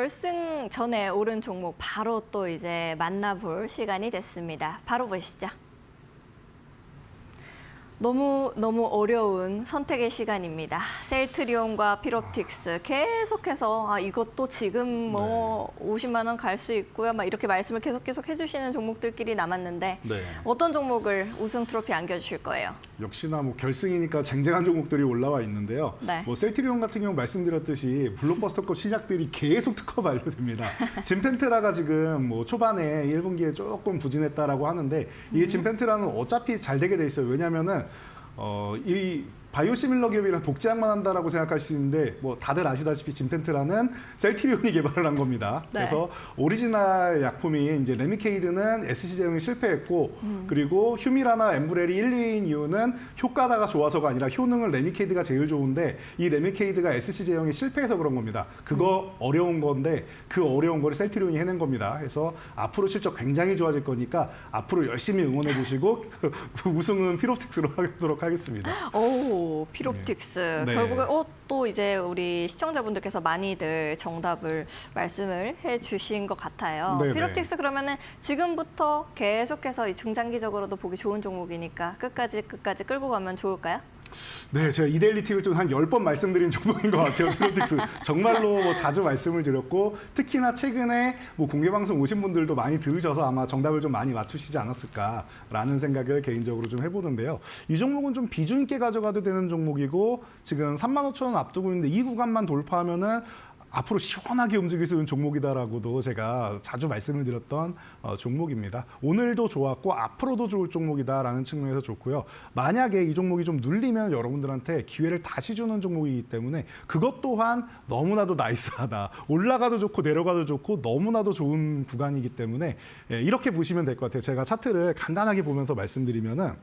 결승 전에 오른 종목 바로 또 이제 만나볼 시간이 됐습니다. 바로 보시죠. 너무 너무 어려운 선택의 시간입니다. 셀트리온과 피롭틱스 계속해서 아 이것도 지금 뭐 50만 원 갈 수 있고요. 막 이렇게 말씀을 계속 계속 해주시는 종목들끼리 남았는데 네. 어떤 종목을 우승 트로피 안겨주실 거예요? 역시나 뭐 결승이니까 쟁쟁한 종목들이 올라와 있는데요. 네. 뭐 셀트리온 같은 경우 말씀드렸듯이 블록버스터급 신작들이 계속 특허 발효됩니다. 진펜트라가 지금 뭐 초반에 1분기에 조금 부진했다라고 하는데 이 진펜트라는 어차피 잘 되게 돼 있어요. 왜냐면은 어, 이 바이오시밀러 기업이랑 복제약만 한다라고 생각할 수 있는데 뭐 다들 아시다시피 진펜트라는 셀트리온이 개발을 한 겁니다. 네. 그래서 오리지널 약품이 이제 레미케이드는 SC 제형이 실패했고 그리고 휴미라나 엠브렐이 1, 2인 이유는 효과다가 좋아서가 아니라 효능은 레미케이드가 제일 좋은데 이 레미케이드가 SC 제형이 실패해서 그런 겁니다. 그거 어려운 건데 그 어려운 거를 셀트리온이 해낸 겁니다. 그래서 앞으로 실적 굉장히 좋아질 거니까 앞으로 열심히 응원해 주시고 우승은 피로틱스로 하도록 하겠습니다. 오, 피롭틱스. 네. 결국에 어, 또 이제 우리 시청자분들께서 많이들 정답을 말씀을 해 주신 것 같아요. 네, 네. 피롭틱스 그러면은 지금부터 계속해서 이 중장기적으로도 보기 좋은 종목이니까 끝까지 끝까지 끌고 가면 좋을까요? 네, 제가 이데일리 팁을 좀한 10번 말씀드린 종목인 것 같아요. 피로틱스. 정말로 뭐 자주 말씀을 드렸고 특히나 최근에 뭐 공개 방송 오신 분들도 많이 들으셔서 아마 정답을 좀 많이 맞추시지 않았을까라는 생각을 개인적으로 좀 해보는데요. 이 종목은 좀 비중 있게 가져가도 되는 종목이고 지금 3만 5천 원 앞두고 있는데 이 구간만 돌파하면은 앞으로 시원하게 움직일 수 있는 종목이다라고도 제가 자주 말씀을 드렸던 어, 종목입니다. 오늘도 좋았고 앞으로도 좋을 종목이다라는 측면에서 좋고요. 만약에 이 종목이 좀 눌리면 여러분들한테 기회를 다시 주는 종목이기 때문에 그것 또한 너무나도 나이스하다. 올라가도 좋고 내려가도 좋고 너무나도 좋은 구간이기 때문에 예, 이렇게 보시면 될 것 같아요. 제가 차트를 간단하게 보면서 말씀드리면은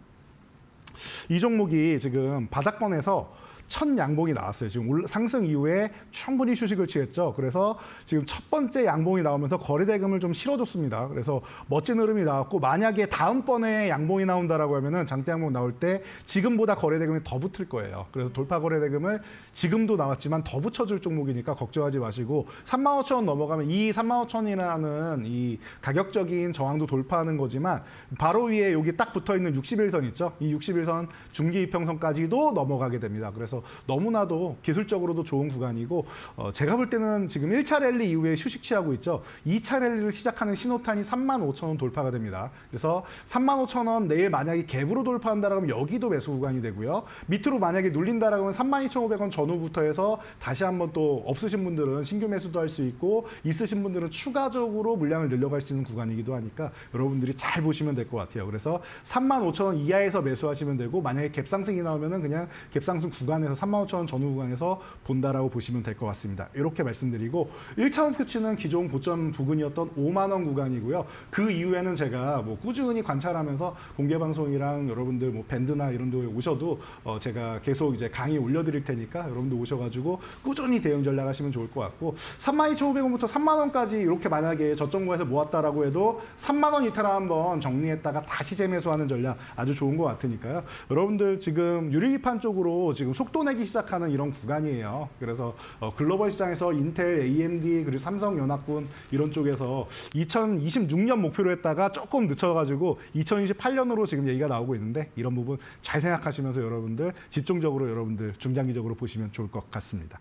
이 종목이 지금 바닥권에서 첫 양봉이 나왔어요. 지금 올- 상승 이후에 충분히 휴식을 취했죠. 그래서 지금 첫 번째 양봉이 나오면서 거래 대금을 좀 실어줬습니다. 그래서 멋진 흐름이 나왔고 만약에 다음번에 양봉이 나온다라고 하면은 장대 양봉 나올 때 지금보다 거래 대금이 더 붙을 거예요. 그래서 돌파 거래 대금을 지금도 나왔지만 더 붙여줄 종목이니까 걱정하지 마시고 3만 5천 원 넘어가면 이 3만 5천 원이라는 이 가격적인 저항도 돌파하는 거지만 바로 위에 여기 딱 붙어 있는 61선 있죠. 이 61선 중기 이평선까지도 넘어가게 됩니다. 그래서 너무나도 기술적으로도 좋은 구간이고 어, 제가 볼 때는 지금 1차 랠리 이후에 휴식 취하고 있죠. 2차 랠리를 시작하는 신호탄이 3만 5천 원 돌파가 됩니다. 그래서 3만 5천 원 내일 만약에 갭으로 돌파한다라고 하면 여기도 매수 구간이 되고요. 밑으로 만약에 눌린다라고 하면 3만 2,500원 전후부터 해서 다시 한번 또 없으신 분들은 신규 매수도 할 수 있고 있으신 분들은 추가적으로 물량을 늘려갈 수 있는 구간이기도 하니까 여러분들이 잘 보시면 될 것 같아요. 그래서 3만 5천 원 이하에서 매수하시면 되고 만약에 갭상승이 나오면은 그냥 갭상승 구간에 서 3만 5천 원 전후 구간에서 본다라고 보시면 될 것 같습니다. 이렇게 말씀드리고 1차원 표치는 기존 고점 부근이었던 5만 원 구간이고요. 그 이후에는 제가 뭐 꾸준히 관찰하면서 공개 방송이랑 여러분들 뭐 밴드나 이런 데 오셔도 어 제가 계속 이제 강의 올려드릴 테니까 여러분들 오셔가지고 꾸준히 대응 전략하시면 좋을 것 같고 32,500원부터 3만 원까지 이렇게 만약에 저점고에서 모았다라고 해도 3만 원 이탈 한번 정리했다가 다시 재매수하는 전략 아주 좋은 것 같으니까요. 여러분들 지금 유리기판 쪽으로 지금 속도 내기 시작하는 이런 구간이에요. 그래서 어, 글로벌 시장에서 인텔, AMD 그리고 삼성 연합군 이런 쪽에서 2026년 목표로 했다가 조금 늦춰가지고 2028년으로 지금 얘기가 나오고 있는데 이런 부분 잘 생각하시면서 여러분들 집중적으로 여러분들 중장기적으로 보시면 좋을 것 같습니다.